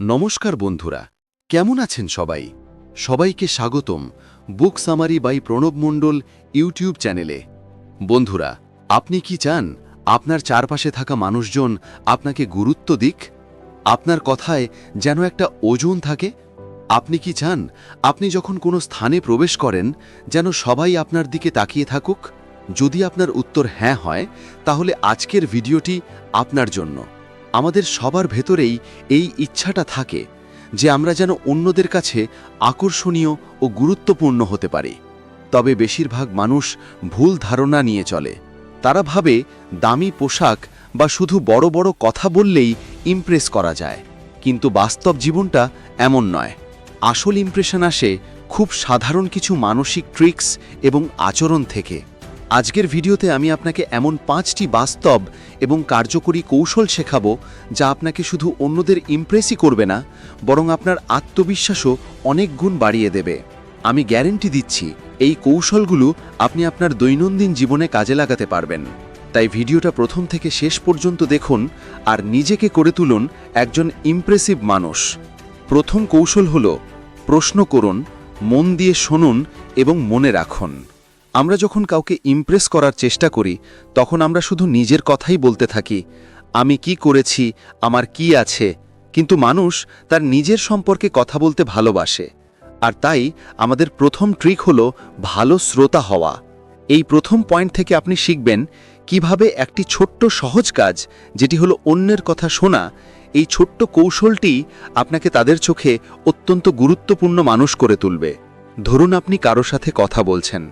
নমস্কার বন্ধুরা, কেমন আছেন সবাই? সবাইকে স্বাগতম book summary by Pranab Mondal YouTube চ্যানেলে। বন্ধুরা, আপনি কি চান আপনার চারপাশে থাকা মানুষজন আপনাকে গুরুত্ব দিক? আপনার কথায় যেন একটা ওজন থাকে? আপনি কি চান আপনি যখন কোনো স্থানে প্রবেশ করেন, যেন সবাই আপনার দিকে তাকিয়ে থাকুক? যদি আপনার উত্তর হ্যাঁ হয়, তাহলে আজকের ভিডিওটি আপনার জন্য। আমাদের সবার ভেতরেই এই ইচ্ছাটা থাকে যে আমরা যেন অন্যদের কাছে আকর্ষণীয় ও গুরুত্বপূর্ণ হতে পারি। তবে বেশিরভাগ মানুষ ভুল ধারণা নিয়ে চলে। তারা ভাবে দামি পোশাক বা শুধু বড় বড় কথা বললেই ইমপ্রেস করা যায়। কিন্তু বাস্তব জীবনটা এমন নয়। আসল ইমপ্রেশন আসে খুব সাধারণ কিছু মানসিক ট্রিক্স এবং আচরণ থেকে। আজকের ভিডিওতে আমি আপনাকে এমন পাঁচটি বাস্তব এবং কার্যকরী কৌশল শেখাবো যা আপনাকে শুধু অন্যদের ইমপ্রেসই করবে না, বরং আপনার আত্মবিশ্বাসও অনেক গুণ বাড়িয়ে দেবে। আমি গ্যারেন্টি দিচ্ছি, এই কৌশলগুলো আপনি আপনার দৈনন্দিন জীবনে কাজে লাগাতে পারবেন। তাই ভিডিওটা প্রথম থেকে শেষ পর্যন্ত দেখুন আর নিজেকে করে তুলুন একজন ইমপ্রেসিভ মানুষ। প্রথম কৌশল হল, প্রশ্ন করুন, মন দিয়ে শুনুন এবং মনে রাখুন। আমরা যখন কাউকে ইমপ্রেস করার চেষ্টা করি, তখন আমরা শুধু নিজের কথাই বলতে থাকি, আমি কি করেছি, আমার কি আছে, কিন্তু মানুষ তার নিজের সম্পর্কে কথা বলতে ভালোবাসে। আর তাই আমাদের প্রথম ট্রিক হলো ভালো শ্রোতা হওয়া। এই প্রথম পয়েন্ট থেকে আপনি শিখবেন কীভাবে একটি ছোট্ট সহজ কাজ, যেটি হলো অন্যের কথা শোনা, এই ছোট্ট কৌশলটি আপনাকে তাদের চোখে অত্যন্ত গুরুত্বপূর্ণ মানুষ করে তুলবে। ধরুন আপনি কারও সাথে কথা বলছেন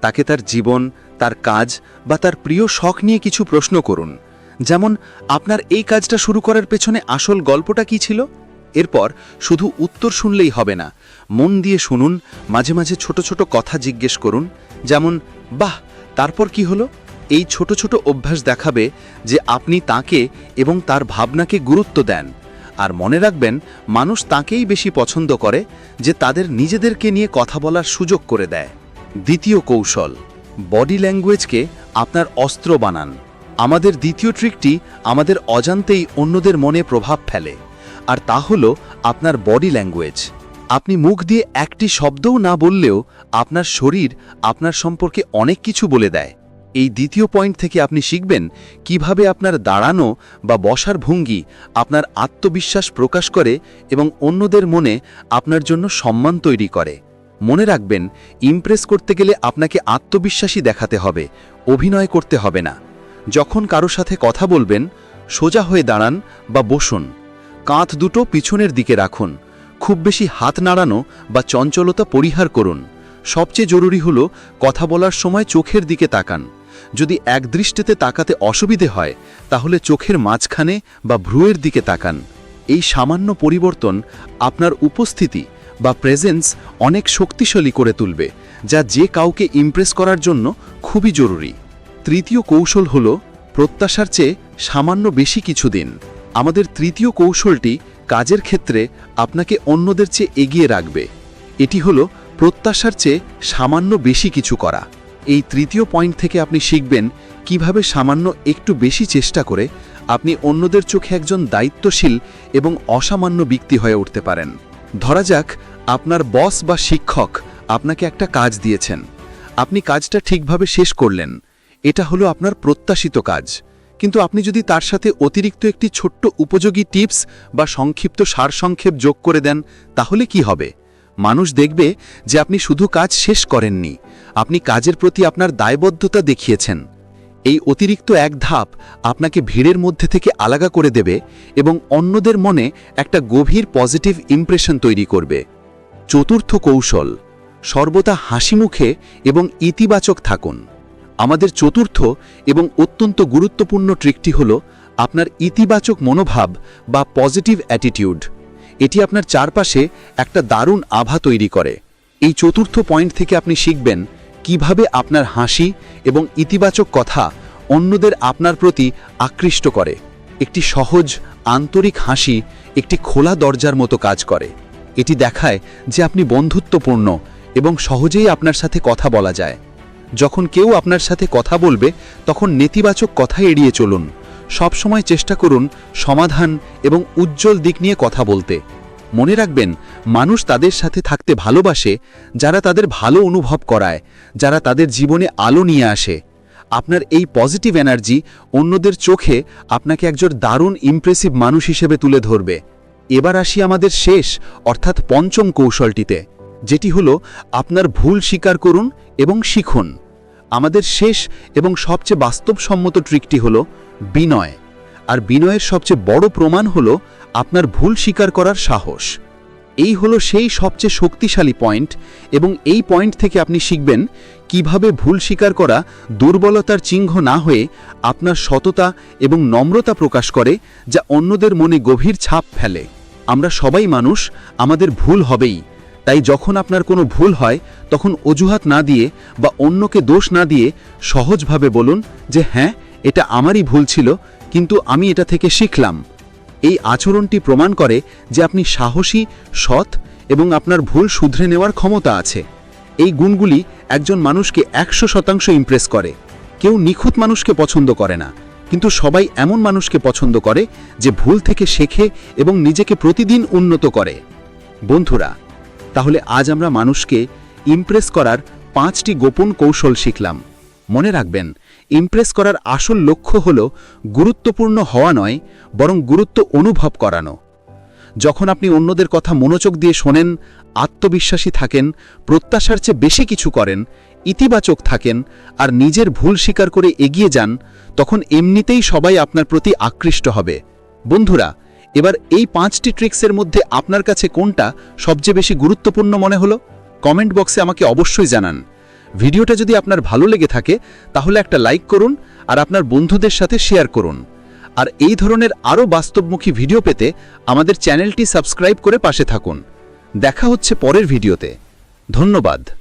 তাকে তার জীবন, তার কাজ বা তার প্রিয় শখ নিয়ে কিছু প্রশ্ন করুন। যেমন, আপনার এই কাজটা শুরু করার পেছনে আসল গল্পটা কি ছিল? এরপর শুধু উত্তর শুনলেই হবে না। মন দিয়ে শুনুন, মাঝে মাঝে ছোট ছোট কথা জিজ্ঞেস করুন। যেমন, বাহ, তারপর কি হলো? এই ছোট ছোট অভ্যাস দেখাবে যে আপনি তাকে এবং তার ভাবনাকে গুরুত্ব দেন। আর মনে রাখবেন, মানুষ তাকেই বেশি পছন্দ করে যে তাদের নিজেদেরকে নিয়ে কথা বলার সুযোগ করে দেয়। দ্বিতীয় কৌশল বডি ল্যাঙ্গুয়েজকে আপনার অস্ত্র বানান। আমাদের দ্বিতীয় ট্রিকটি আমাদের অজান্তেই অন্যদের মনে প্রভাব ফেলে। আর তা হল আপনার বডি ল্যাঙ্গুয়েজ আপনি মুখ দিয়ে একটি শব্দও না বললেও আপনার শরীর আপনার সম্পর্কে অনেক কিছু বলে দেয়। এই দ্বিতীয় পয়েন্ট থেকে আপনি শিখবেন কীভাবে আপনার দাঁড়ানো বা বসার ভঙ্গি আপনার আত্মবিশ্বাস প্রকাশ করে এবং অন্যদের মনে আপনার জন্য সম্মান তৈরি করে। মনে রাখবেন ইমপ্রেস করতে গেলে আপনাকে আত্মবিশ্বাসী দেখাতে হবে, অভিনয় করতে হবে না। যখন কারও সাথে কথা বলবেন, সোজা হয়ে দাঁড়ান বা বসুন। কাঁধ দুটো পিছনের দিকে রাখুন। খুব বেশি হাত নাড়ানো বা চঞ্চলতা পরিহার করুন। সবচেয়ে জরুরি হল কথা বলার সময় চোখের দিকে তাকান। যদি একদৃষ্টিতে তাকাতে অসুবিধে হয়, তাহলে চোখের মাঝখানে বা ভ্রুয়ের দিকে তাকান। এই সামান্য পরিবর্তন আপনার উপস্থিতি বা প্রেজেন্স অনেক শক্তিশালী করে তুলবে, যা যে কাউকে ইমপ্রেস করার জন্য খুবই জরুরি। তৃতীয় কৌশল হল প্রত্যাশার চেয়ে সামান্য বেশি কিছু দিন। আমাদের তৃতীয় কৌশলটি কাজের ক্ষেত্রে আপনাকে অন্যদের চেয়ে এগিয়ে রাখবে। এটি হল প্রত্যাশার চেয়ে সামান্য বেশি কিছু করা। এই তৃতীয় পয়েন্ট থেকে আপনি শিখবেন কীভাবে সামান্য একটু বেশি চেষ্টা করে আপনি অন্যদের চোখে একজন দায়িত্বশীল এবং অসামান্য ব্যক্তি হয়ে উঠতে পারেন। ধরা যাক আপনার বস বা শিক্ষক আপনাকে একটা কাজ দিয়েছেন। আপনি কাজটা ঠিকভাবে শেষ করলেন। এটা হলো আপনার প্রত্যাশিত কাজ। কিন্তু আপনি যদি তার সাথে অতিরিক্ত একটি ছোট্ট উপযোগী টিপস বা সংক্ষিপ্ত সারসংক্ষেপ যোগ করে দেন, তাহলে কি হবে? মানুষ দেখবে যে আপনি শুধু কাজ শেষ করেননি, আপনি কাজের প্রতি আপনার দায়বদ্ধতা দেখিয়েছেন। এই অতিরিক্ত এক ধাপ আপনাকে ভিড়ের মধ্যে থেকে আলাদা করে দেবে এবং অন্যদের মনে একটা গভীর পজিটিভ ইমপ্রেশন তৈরি করবে। চতুর্থ কৌশল, সর্বদা হাসি মুখে এবং ইতিবাচক থাকুন। আমাদের চতুর্থ এবং অত্যন্ত গুরুত্বপূর্ণ ট্রিকটি হল আপনার ইতিবাচক মনোভাব বা পজিটিভ অ্যাটিটিউড। এটি আপনার চারপাশে একটা দারুণ আভা তৈরি করে। এই চতুর্থ পয়েন্ট থেকে আপনি শিখবেন কীভাবে আপনার হাসি এবং ইতিবাচক কথা অন্যদের আপনার প্রতি আকৃষ্ট করে। একটি সহজ, আন্তরিক হাসি একটি খোলা দরজার মতো কাজ করে। এটি দেখায় যে আপনি বন্ধুত্বপূর্ণ এবং সহজেই আপনার সাথে কথা বলা যায়। যখন কেউ আপনার সাথে কথা বলবে, তখন নেতিবাচক কথা এড়িয়ে চলুন। সবসময় চেষ্টা করুন সমাধান এবং উজ্জ্বল দিক নিয়ে কথা বলতে। মনে রাখবেন, মানুষ তাদের সাথে থাকতে ভালোবাসে, যারা তাদের ভালো অনুভব করায়, যারা তাদের জীবনে আলো নিয়ে আসে। আপনার এই পজিটিভ এনার্জি অন্যদের চোখে আপনাকে একজন দারুণ ইমপ্রেসিভ মানুষ হিসেবে তুলে ধরবে। এবার আসি আমাদের শেষ, অর্থাৎ পঞ্চম কৌশলটিতে, যেটি হলো আপনার ভুল স্বীকার করুন এবং শিখুন। আমাদের শেষ এবং সবচেয়ে বাস্তবসম্মত ট্রিকটি হলো বিনয়। আর বিনয়ের সবচেয়ে বড় প্রমাণ হলো আপনার ভুল স্বীকার করার সাহস। এই হলো সেই সবচেয়ে শক্তিশালী পয়েন্ট এবং এই পয়েন্ট থেকে আপনি শিখবেন কীভাবে ভুল স্বীকার করা দুর্বলতার চিহ্ন না হয়ে আপনার সততা এবং নম্রতা প্রকাশ করে, যা অন্যদের মনে গভীর ছাপ ফেলে। আমরা সবাই মানুষ, আমাদের ভুল হবেই। তাই যখন আপনার কোনো ভুল হয়, তখন অজুহাত না দিয়ে বা অন্যকে দোষ না দিয়ে সহজভাবে বলুন যে হ্যাঁ এটা আমারই ভুল ছিল, কিন্তু আমি এটা থেকে শিখলাম। এই আচরণটি প্রমাণ করে যে আপনি সাহসী, সৎ এবং আপনার ভুল শুধরে নেওয়ার ক্ষমতা আছে। এই গুণগুলি একজন মানুষকে একশো শতাংশ ইমপ্রেস করে। কেউ নিখুঁত মানুষকে পছন্দ করে না। কিন্তু সবাই এমন মানুষকে পছন্দ করে যে ভুল থেকে শেখে এবং নিজেকে প্রতিদিন উন্নত করে। বন্ধুরা, তাহলে আজ আমরা মানুষকে ইমপ্রেস করার পাঁচটি গোপন কৌশল শিখলাম। মনে রাখবেন ইমপ্রেস করার আসল লক্ষ্য হল গুরুত্বপূর্ণ হওয়া নয়, বরং গুরুত্ব অনুভব করানো। যখন আপনি অন্যদের কথা মনোযোগ দিয়ে শোনেন, আত্মবিশ্বাসী থাকেন, প্রত্যাশার চেয়ে বেশি কিছু করেন, ইতিবাচক থাকেন, আর নিজের ভুল স্বীকার করে এগিয়ে যান তখন এমনিতেই সবাই আপনার প্রতি আকৃষ্ট হবে। বন্ধুরা, এবার এই পাঁচটি ট্রিক্সের মধ্যে আপনার কাছে কোনটা সবচেয়ে বেশি গুরুত্বপূর্ণ মনে হলো? কমেন্ট বক্সে আমাকে অবশ্যই জানান। ভিডিওটা যদি আপনার ভালো লেগে থাকে, তাহলে একটা লাইক করুন আর আপনার বন্ধুদের সাথে শেয়ার করুন। আর এই ধরনের আরও বাস্তবমুখী ভিডিও পেতে আমাদের চ্যানেলটি সাবস্ক্রাইব করে পাশে থাকুন। দেখা হচ্ছে পরের ভিডিওতে। ধন্যবাদ।